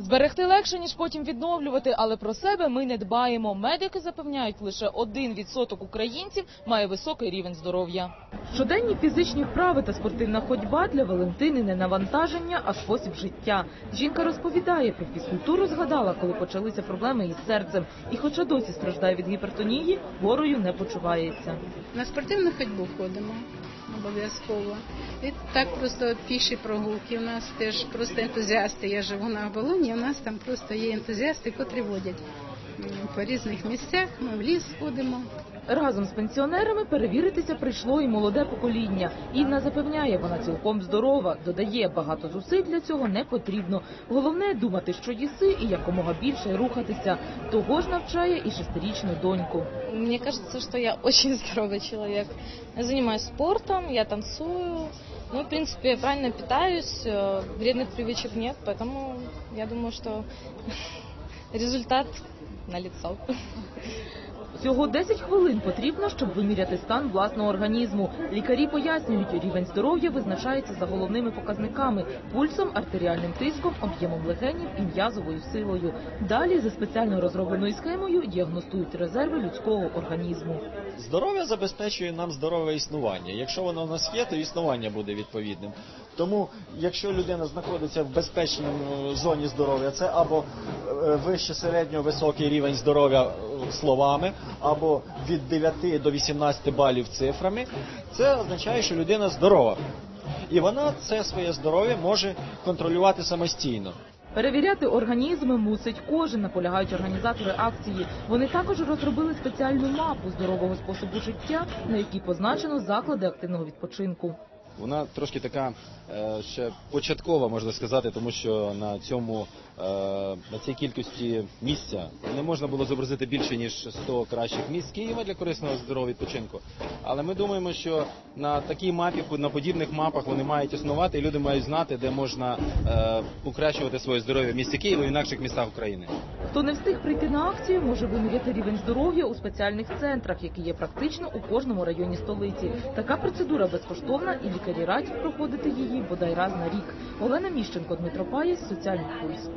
Зберегти легше, ніж потім відновлювати, але про себе ми не дбаємо. Медики запевняють, лише 1% українців має високий рівень здоров'я. Щоденні фізичні вправи та спортивна ходьба для Валентини не навантаження, а спосіб життя. Жінка розповідає, про фізкультуру згадала, коли почалися проблеми із серцем. І хоча досі страждає від гіпертонії, хворою не почувається. На спортивну ходьбу ходимо обов'язково. І так просто піші прогулки. У нас теж просто ентузіасти. Я живу на оболоні, у нас там просто є ентузіасти, котрі водять по різних місцях. Ми в ліс ходимо. Разом з пенсіонерами перевіритися прийшло і молоде покоління. Інна запевняє, вона цілком здорова. Додає, багато зусиль для цього не потрібно. Головне думати, що їси, і якомога більше рухатися. Того ж навчає і шестирічну доньку. Мне кажется, что я очень здоровый человек. Я занимаюсь спортом, я танцую. Ну, в принципе, я правильно питаюсь, э, вредных привычек нет, поэтому я думаю, что результат налицо. Всього 10 хвилин потрібно, щоб виміряти стан власного організму. Лікарі пояснюють, рівень здоров'я визначається за головними показниками: пульсом, артеріальним тиском, об'ємом легенів і м'язовою силою. Далі за спеціально розробленою схемою діагностують резерви людського організму. Здоров'я забезпечує нам здорове існування. Якщо воно в нас є, то існування буде відповідним. Тому, якщо людина знаходиться в безпечній е, зоні здоров'я, це або вище середньо високий рівень здоров'я е, словами, або від 9 до 18 балів цифрами, це означає, що людина здорова. І вона це своє здоров'я може контролювати самостійно. Перевіряти організми мусить кожен, наполягають організатори акції. Вони також розробили спеціальну мапу здорового способу життя, на якій позначено заклади активного відпочинку. Вона трошки така е, ще початкова, можна сказати, тому що на цьому е, на цій кількості місця не можна було зобразити більше ніж 100 кращих місць Києва для корисного здорового відпочинку. Але ми думаємо, що на такій мапі, на подібних мапах вони мають існувати, і люди мають знати, де можна е, покращувати своє здоров'я в місті Києва і в інакших містах України. Хто не встиг прийти на акцію, може виміряти рівень здоров'я у спеціальних центрах, які є практично у кожному районі столиці. Така процедура безкоштовна, і лікарі радять проходити її бодай раз на рік. Олена Міщенко, Дмитро Паєс, соціальний пульс.